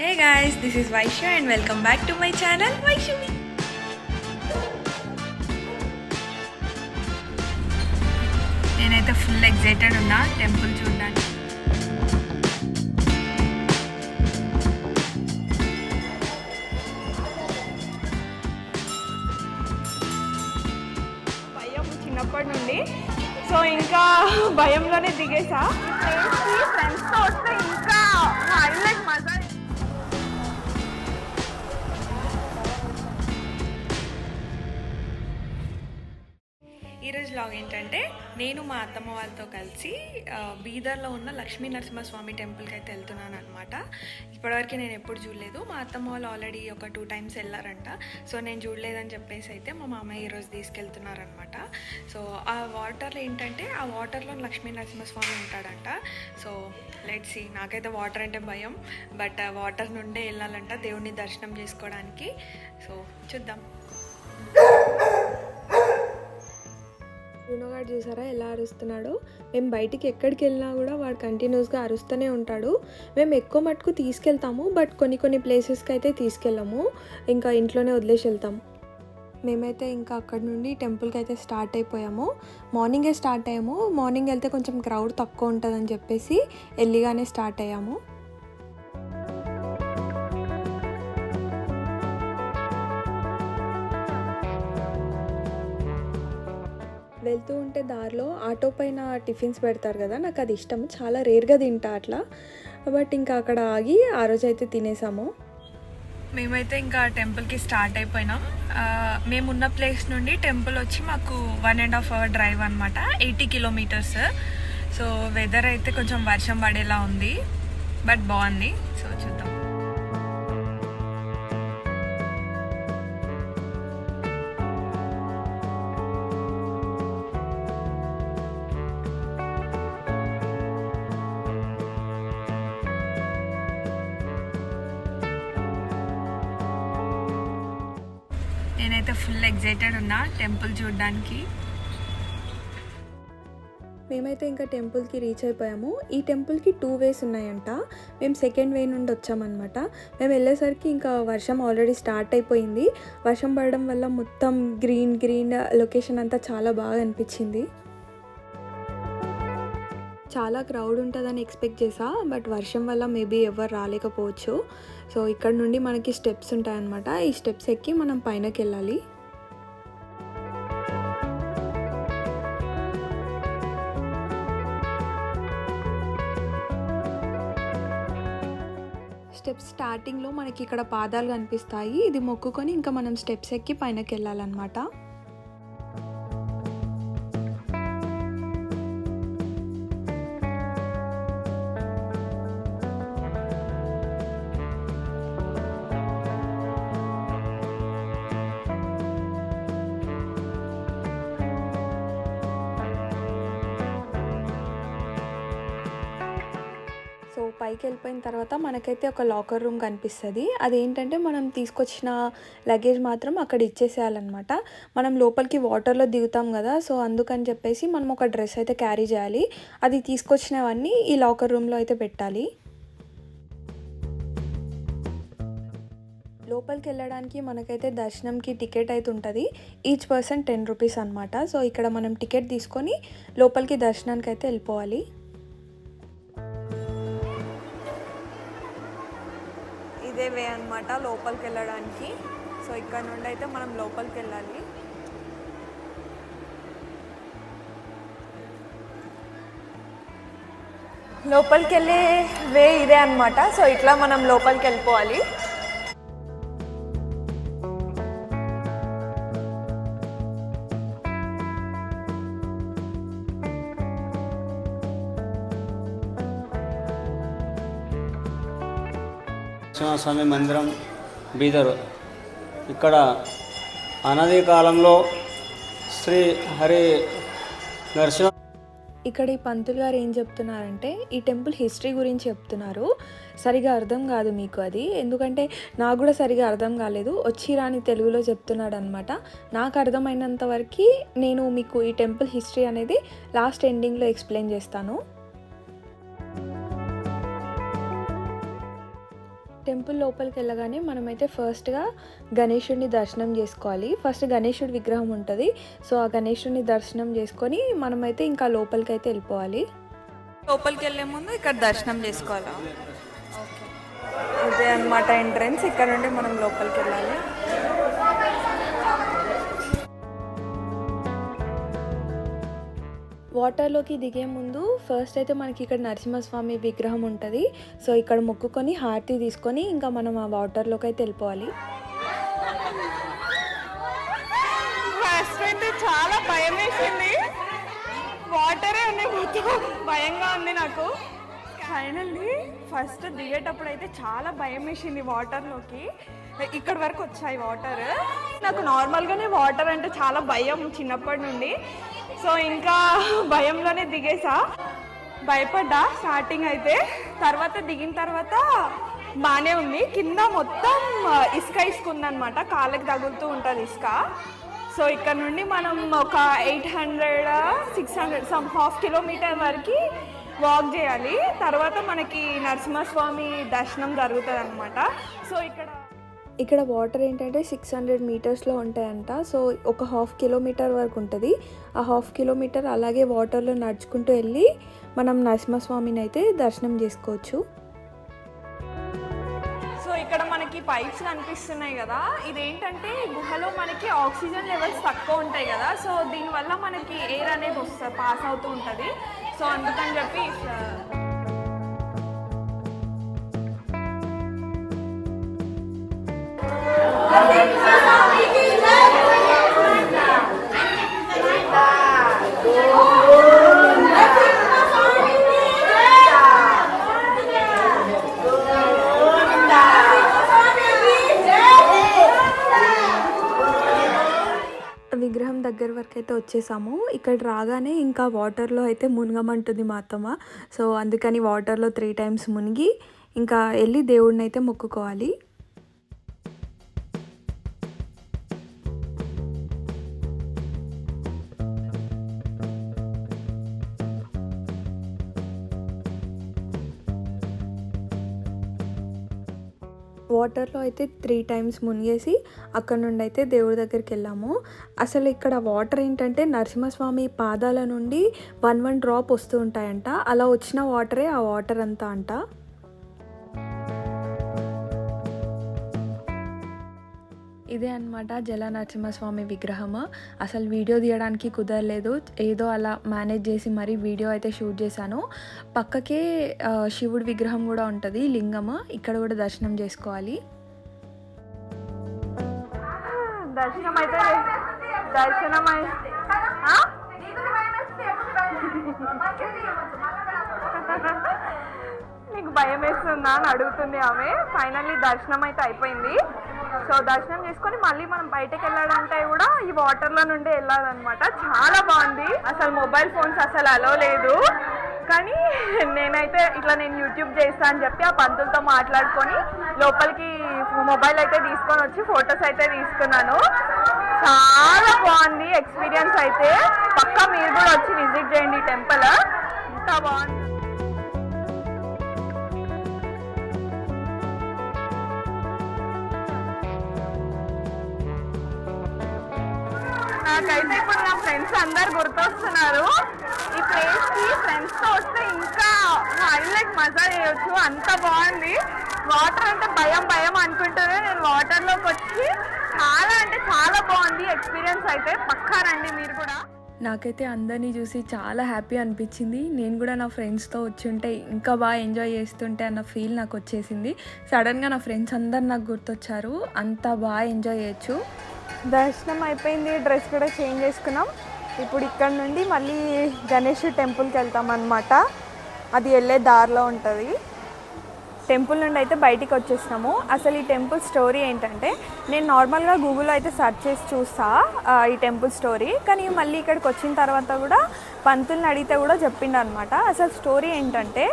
Hey guys, this is Vaishya and welcome back to my channel Vaishumi. నేనైతే full excited ఉన్నా temple చూడడానికి. భయం చిన్నప్పటి నుండి. సో ఇంకా భయంలోనే దిగేసా. ఫ్రెండ్స్తో వస్తే ఇంకా హైలైట్ ఈరోజు లాగ్ ఏంటంటే నేను మా అత్తమ్మ వాళ్ళతో కలిసి బీదర్లో ఉన్న లక్ష్మీ నరసింహస్వామి టెంపుల్కి అయితే వెళ్తున్నాను అనమాట ఇప్పటివరకు నేను ఎప్పుడు చూడలేదు. మా అత్తమ్మ వాళ్ళు ఆల్రెడీ ఒక టూ టైమ్స్ వెళ్ళారంట. సో నేను చూడలేదని చెప్పేసి అయితే మా మామయ్య ఈరోజు తీసుకెళ్తున్నారనమాట సో ఆ వాటర్లో ఏంటంటే ఆ వాటర్లో లక్ష్మీ నరసింహస్వామి ఉంటాడంట. సో లెట్స్ సి నాకైతే వాటర్ అంటే భయం. బట్ వాటర్ నుండే వెళ్ళాలంట దేవుడిని దర్శనం చేసుకోవడానికి. సో చూద్దాం. వాడు చూసారా ఎలా అరుస్తున్నాడో? మేము బయటికి ఎక్కడికి వెళ్ళినా కూడా వాడు కంటిన్యూస్గా అరుస్తూనే ఉంటాడు. మేము ఎక్కువ మటుకు తీసుకెళ్తాము బట్ కొన్ని కొన్ని ప్లేసెస్కి అయితే తీసుకెళ్ళము. ఇంకా ఇంట్లోనే వదిలేసి వెళ్తాము మేమైతే ఇంకా అక్కడ నుండి టెంపుల్కి అయితే స్టార్ట్ అయిపోయాము. మార్నింగే స్టార్ట్ అయ్యాము. మార్నింగ్ వెళ్తే కొంచెం క్రౌడ్ తక్కువ ఉంటుందని చెప్పేసి ఎల్లిగానే స్టార్ట్ అయ్యాము. వెళ్తూ ఉంటే దారిలో ఆటో పైన టిఫిన్స్ పెడతారు కదా నాకు అది ఇష్టం చాలా రేర్గా తింటా అట్లా. బట్ ఇంకా అక్కడ ఆగి ఆ రోజు అయితే తినేసాము. మేమైతే ఇంకా టెంపుల్కి స్టార్ట్ అయిపోయినాం. మేము మేమున్న ప్లేస్ నుండి టెంపుల్ వచ్చి మాకు one and half hour drive అనమాట ఎయిటీ కిలోమీటర్స్. సో వెదర్ అయితే కొంచెం వర్షం పడేలా ఉంది. బట్ బాగుంది. సో చూద్దాం. నేనైతే ఫుల్ ఎగ్జైటెడ్ ఉన్నా టెంపుల్ చూడడానికి. మేమైతే ఇంకా టెంపుల్కి రీచ్ అయిపోయాము. ఈ టెంపుల్కి టూ వేస్ ఉన్నాయంట. మేము సెకండ్ వే నుండి వచ్చామన్నమాట. మేము వెళ్ళేసరికి ఇంకా వర్షం ఆల్రెడీ స్టార్ట్ అయిపోయింది. వర్షం పడడం వల్ల మొత్తం గ్రీన్ గ్రీన్ లొకేషన్ అంతా చాలా బాగా అనిపించింది. చాలా క్రౌడ్ ఉంటుందని ఎక్స్పెక్ట్ చేసా బట్ వర్షం వల్ల మేబీ ఎవరు రాలేకపోవచ్చు. సో ఇక్కడ నుండి మనకి స్టెప్స్ ఉంటాయన్నమాట. ఈ స్టెప్స్ ఎక్కి మనం పైనకి వెళ్ళాలి స్టెప్స్ స్టార్టింగ్లో మనకి ఇక్కడ పాదాలు కనిపిస్తాయి. ఇది మొక్కుకొని ఇంకా మనం స్టెప్స్ ఎక్కి పైనకి వెళ్ళాలన్నమాట పైకి వెళ్ళిపోయిన తర్వాత మనకైతే ఒక లాకర్ రూమ్ కనిపిస్తుంది. అదేంటంటే మనం తీసుకొచ్చిన లగేజ్ మాత్రం అక్కడ ఇచ్చేసేయాలన్నమాట. మనం లోపలికి వాటర్లో దిగుతాం కదా సో అందుకని చెప్పేసి మనం ఒక డ్రెస్ అయితే క్యారీ చేయాలి. అది తీసుకొచ్చినవన్నీ ఈ లాకర్ రూమ్లో అయితే పెట్టాలి. లోపలికి వెళ్ళడానికి మనకైతే దర్శనంకి టికెట్ అయితే ఉంటుంది. ఈచ్ పర్సన్ టెన్ రూపీస్ అనమాట సో ఇక్కడ మనం టికెట్ తీసుకొని లోపలికి దర్శనానికి అయితే వెళ్ళిపోవాలి. ఇదే వే అనమాట లోపలికి వెళ్ళడానికి సో ఇక్కడ నుండి అయితే మనం లోపలికి వెళ్ళాలి లోపలికి వెళ్ళే వే ఇదే అనమాట సో ఇట్లా మనం లోపలికి వెళ్ళిపోవాలి నరసింహస్వామి మందిరం బీదరు. ఇక్కడ అనది కాలంలో శ్రీ హరి నరసింహ ఇక్కడ ఈ పంతులు గారు ఏం చెప్తున్నారంటే ఈ టెంపుల్ హిస్టరీ గురించి చెప్తున్నారు. సరిగా అర్థం కాదు మీకు అది. ఎందుకంటే నాకు కూడా సరిగా అర్థం కాలేదు. వచ్చి రాని తెలుగులో చెప్తున్నాడు అనమాట నాకు అర్థమైనంత వరకు నేను మీకు ఈ టెంపుల్ హిస్టరీ అనేది లాస్ట్ ఎండింగ్లో ఎక్స్ప్లెయిన్ చేస్తాను. టెంపుల్ లోపలికి వెళ్ళగానే మనమైతే ఫస్ట్గా గణేషుడిని దర్శనం చేసుకోవాలి. ఫస్ట్ గణేషుడి విగ్రహం ఉంటుంది. సో ఆ గణేషుడిని దర్శనం చేసుకొని మనమైతే ఇంకా లోపలికి అయితే వెళ్ళిపోవాలి. లోపలికి వెళ్ళే ముందు ఇక్కడ దర్శనం చేసుకోవాలా? అదే అనమాట ఎంట్రన్స్. ఇక్కడ నుండి మనం లోపలికి వెళ్ళాలి. వాటర్లోకి దిగే ముందు ఫస్ట్ అయితే మనకి ఇక్కడ నరసింహస్వామి విగ్రహం ఉంటుంది. సో ఇక్కడ మొక్కుకొని హారతి తీసుకొని ఇంకా మనం ఆ వాటర్లోకి అయితే వెళ్ళిపోవాలి. ఫస్ట్ అయితే చాలా భయం వేసింది. వాటరే ఉన్నాయి మొత్తం. భయంగా ఉంది నాకు. ఫైనల్లీ ఫస్ట్ దిగేటప్పుడు అయితే చాలా భయం వేసింది వాటర్లోకి. ఇక్కడ వరకు వచ్చాయి వాటర్ నాకు నార్మల్గానే వాటర్ అంటే చాలా భయం చిన్నప్పటి నుండి. సో ఇంకా భయంలోనే దిగేసా. భయపడ్డా. స్టార్టింగ్ అయితే తర్వాత దిగిన తర్వాత బాగానే ఉంది. కింద మొత్తం ఇసుక ఇసుక ఉందనమాట కాళ్ళకి తగులుతూ ఉంటుంది ఇసుక. సో ఇక్కడ నుండి మనం ఒక eight hundred six hundred some half kilometre వరకు వాక్ చేయాలి. తర్వాత మనకి నరసింహస్వామి దర్శనం జరుగుతుంది అనమాట సో ఇక్కడ ఇక్కడ వాటర్ ఏంటంటే సిక్స్ హండ్రెడ్ మీటర్స్లో ఉంటాయంట. సో ఒక హాఫ్ కిలోమీటర్ వరకు ఉంటుంది. ఆ హాఫ్ కిలోమీటర్ అలాగే వాటర్లో నడుచుకుంటూ వెళ్ళి మనం నరసింహస్వామిని అయితే దర్శనం చేసుకోవచ్చు. సో ఇక్కడ మనకి పైప్స్ కనిపిస్తున్నాయి కదా. ఇదేంటంటే గుహలో మనకి ఆక్సిజన్ లెవెల్స్ తక్కువ ఉంటాయి కదా. సో దీనివల్ల మనకి ఎయిర్ అనేది వస్తుంది పాస్ అవుతూ ఉంటుంది. సో అందుకని చెప్పి దగ్గర వరకు అయితే వచ్చేసాము. ఇక్కడ రాగానే ఇంకా వాటర్లో అయితే మునగమంటుంది మా అత్తమ్మ. సో అందుకని వాటర్లో త్రీ టైమ్స్ మునిగి ఇంకా వెళ్ళి దేవుడిని అయితే మొక్కుకోవాలి. వాటర్లో అయితే త్రీ టైమ్స్ మునిగేసి అక్కడ నుండి అయితే దేవుడి దగ్గరికి వెళ్ళాము. అసలు ఇక్కడ వాటర్ ఏంటంటే నరసింహస్వామి పాదాల నుండి వన్ వన్ డ్రాప్ వస్తూ ఉంటాయంట. అలా వచ్చిన వాటరే ఆ వాటర్ అంతా అంట. ఇదే అనమాట జల నరసింహస్వామి విగ్రహము. అసలు వీడియో తీయడానికి కుదరలేదు. ఏదో అలా మేనేజ్ చేసి మరీ వీడియో అయితే షూట్ చేశాను. పక్కకే శివుడి విగ్రహం కూడా ఉంటుంది లింగము. ఇక్కడ కూడా దర్శనం చేసుకోవాలి. దర్శనం అయితే దర్శనం అయితే నీకు భయం వేస్తుందా అని అడుగుతుంది ఆమె. ఫైనల్లీ దర్శనం అయితే అయిపోయింది. సో దర్శనం చేసుకొని మళ్ళీ మనం బయటకు వెళ్ళాలంటే కూడా ఈ వాటర్లో నుండి వెళ్ళాలన్నమాట. చాలా బాగుంది. అసలు మొబైల్ ఫోన్స్ అసలు అలో లేదు. కానీ నేనైతే ఇట్లా నేను యూట్యూబ్ చేస్తా అని చెప్పి ఆ పంతులతో మాట్లాడుకొని లోపలికి మొబైల్ అయితే తీసుకొని వచ్చి ఫొటోస్ అయితే తీసుకున్నాను. చాలా బాగుంది ఎక్స్పీరియన్స్ అయితే. పక్కా మీరు కూడా వచ్చి విజిట్ చేయండి టెంపుల్ ఇంత బాగుంది. నాకైతే ఇప్పుడు నా ఫ్రెండ్స్ అందరు గుర్తొస్తున్నారు. ఈ ప్లేస్కి ఫ్రెండ్స్తో వస్తే ఇంకా హైలైట్ మజా చేయొచ్చు. అంత బాగుంది. వాటర్ అంటే భయం భయం అనుకుంటూనే నేను వాటర్లోకి వచ్చి చాలా అంటే చాలా బాగుంది ఎక్స్పీరియన్స్ అయితే. పక్కా రండి మీరు కూడా. నాకైతే అందరినీ చూసి చాలా హ్యాపీ అనిపించింది. నేను కూడా నా ఫ్రెండ్స్తో వచ్చి ఉంటే ఇంకా బాగా ఎంజాయ్ చేస్తుంటే అన్న ఫీల్ నాకు వచ్చేసింది. సడన్గా నా ఫ్రెండ్స్ అందరు నాకు గుర్తొచ్చారు. అంత బాగా ఎంజాయ్ చేయొచ్చు. దర్శనం అయిపోయింది డ్రెస్ కూడా చేంజ్ చేసుకున్నాం. ఇప్పుడు ఇక్కడ నుండి మళ్ళీ గణేష్ టెంపుల్కి వెళ్తాం అనమాట అది వెళ్ళే దారిలో ఉంటుంది. టెంపుల్ నుండి అయితే బయటికి వచ్చేసినాము. అసలు ఈ టెంపుల్ స్టోరీ ఏంటంటే నేను నార్మల్గా గూగుల్లో అయితే సెర్చ్ చేసి చూస్తా ఈ టెంపుల్ స్టోరీ. కానీ మళ్ళీ ఇక్కడికి వచ్చిన తర్వాత కూడా పంతుల్ని అడిగితే కూడా చెప్పిండు అనమాట అసలు స్టోరీ ఏంటంటే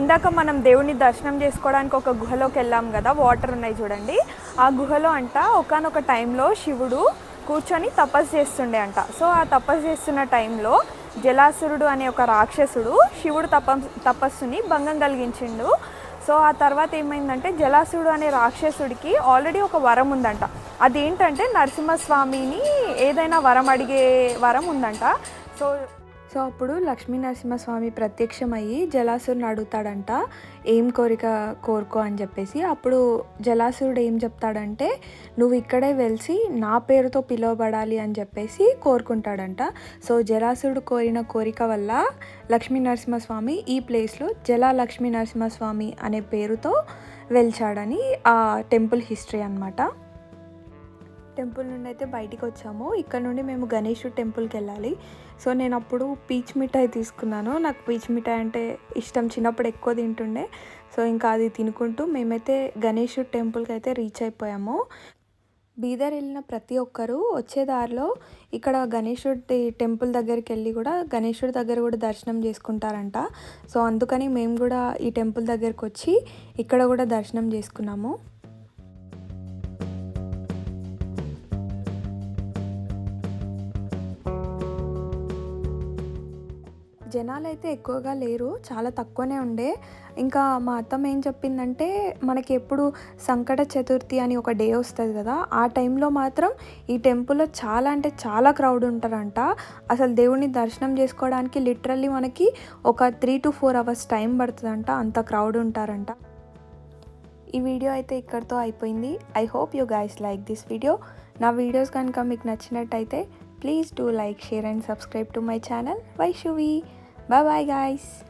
ఇందాక మనం దేవుని దర్శనం చేసుకోవడానికి ఒక గుహలోకి వెళ్ళాం కదా వాటర్ ఉన్నాయి చూడండి. ఆ గుహలో అంట ఒకనొక టైంలో శివుడు కూర్చొని తపస్సు చేస్తుండే అంట. సో ఆ తపస్సు చేస్తున్న టైంలో జలాసురుడు అనే ఒక రాక్షసుడు శివుడు తప తపస్సుని భంగం కలిగించిండు. సో ఆ తర్వాత ఏమైందంటే జలాసుడు అనే రాక్షసుడికి ఆల్రెడీ ఒక వరం ఉందంట. అదేంటంటే నరసింహస్వామిని ఏదైనా వరం అడిగే వరం ఉందంట. సో సో అప్పుడు లక్ష్మీ నరసింహస్వామి ప్రత్యక్షమయ్యి జలాసురుని అడుగుతాడంట ఏం కోరిక కోరుకో అని చెప్పేసి. అప్పుడు జలాసురుడు ఏం చెప్తాడంటే నువ్వు ఇక్కడే వెలిసి నా పేరుతో పిలువబడాలి అని చెప్పేసి కోరుకుంటాడంట. సో జలాసురుడు కోరిన కోరిక వల్ల లక్ష్మీ నరసింహస్వామి ఈ ప్లేస్లో జల లక్ష్మీ నరసింహస్వామి అనే పేరుతో వెలిచాడని ఆ టెంపుల్ హిస్టరీ అన్నమాట. టెంపుల్ నుండి అయితే బయటికి వచ్చాము. ఇక్కడ నుండి మేము గణేషుడు టెంపుల్కి వెళ్ళాలి. సో నేను అప్పుడు పీచ్ మిఠాయి తీసుకున్నాను. నాకు పీచ్ మిఠాయి అంటే ఇష్టం. చిన్నప్పుడు ఎక్కువ తింటుండే. సో ఇంకా అది తినుకుంటూ మేమైతే గణేషుడు టెంపుల్కి అయితే రీచ్ అయిపోయాము. బీదర్ వెళ్ళిన ప్రతి ఒక్కరూ వచ్చే దారిలో ఇక్కడ గణేశుడి టెంపుల్ దగ్గరికి వెళ్ళి కూడా గణేశుడి దగ్గర కూడా దర్శనం చేసుకుంటారంట. సో అందుకని మేము కూడా ఈ టెంపుల్ దగ్గరికి వచ్చి ఇక్కడ కూడా దర్శనం చేసుకున్నాము. జనాలు అయితే ఎక్కువగా లేరు చాలా తక్కువనే ఉండే. ఇంకా మా అత్తమ్మ ఏం చెప్పిందంటే మనకి ఎప్పుడు సంకట చతుర్థి అని ఒక డే వస్తుంది కదా ఆ టైంలో మాత్రం ఈ టెంపుల్లో చాలా అంటే చాలా క్రౌడ్ ఉంటారంట. అసలు దేవుడిని దర్శనం చేసుకోవడానికి లిటరల్లీ మనకి ఒక three to four hours time పడుతుందంట అంత క్రౌడ్ ఉంటారంట. ఈ వీడియో అయితే ఇక్కడితో అయిపోయింది. I hope you guys like this video. నా వీడియోస్ కనుక మీకు నచ్చినట్టయితే please do like share and subscribe to my channel. Vaishuvi Bye bye guys.